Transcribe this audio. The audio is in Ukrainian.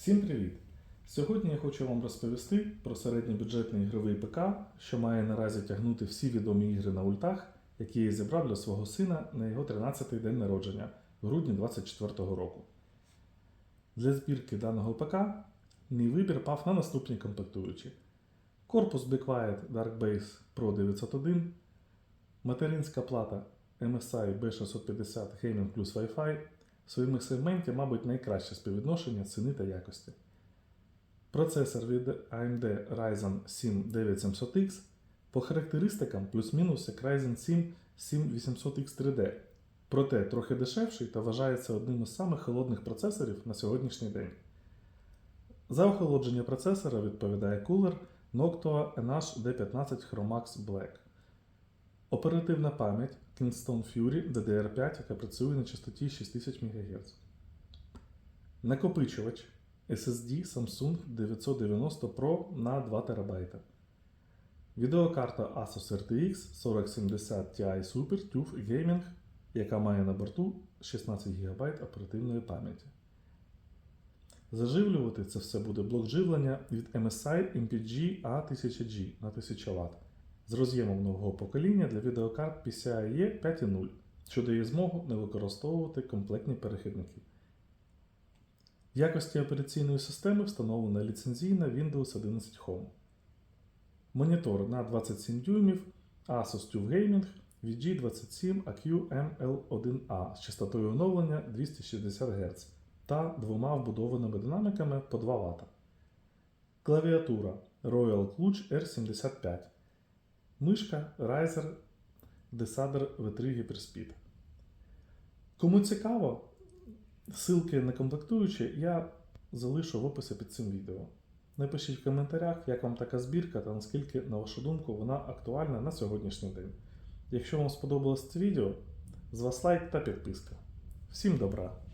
Всім привіт! Сьогодні я хочу вам розповісти про середньобюджетний ігровий ПК, що має наразі тягнути всі відомі ігри на ультах, які я зібрав для свого сина на його 13-й день народження в грудні 2024 року. Для збірки даного ПК мій вибір пав на наступні комплектуючі: корпус Be Quiet Dark Base Pro 901, материнська плата MSI B650 Gaming Plus Wi-Fi в своєму сегменті, мабуть, найкраще співвідношення ціни та якості. Процесор від AMD Ryzen 7 9700X по характеристикам плюс-мінус як Ryzen 7 7800X 3D, проте трохи дешевший та вважається одним із самих холодних процесорів на сьогоднішній день. За охолодження процесора відповідає кулер Noctua NH D15 Chromax Black. Оперативна пам'ять Kingston Fury DDR5, яка працює на частоті 6000 МГц. Накопичувач SSD Samsung 990 Pro на 2 ТБ. Відеокарта Asus RTX 4070 Ti Super TUF Gaming, яка має на борту 16 ГБ оперативної пам'яті. Заживлювати це все буде блок живлення від MSI MPG A1000G на 1000 Вт з роз'ємом нового покоління для відеокарт PCIe 5.0, що дає змогу не використовувати комплектні перехідники. В якості операційної системи встановлена ліцензійна Windows 11 Home. Монітор на 27 дюймів Asus TUF Gaming VG27 AQ-ML1A з частотою оновлення 260 Гц та двома вбудованими динаміками по 2 Вт. Клавіатура Royal Clutch R75. Мишка Riser Desader V3 Hyperspeed. Кому цікаво, ссылки на комплектуючі я залишу в описі під цим відео. Напишіть в коментарях, як вам така збірка та наскільки, на вашу думку, вона актуальна на сьогоднішній день. Якщо вам сподобалось це відео, з вас лайк та підписка. Всім добра!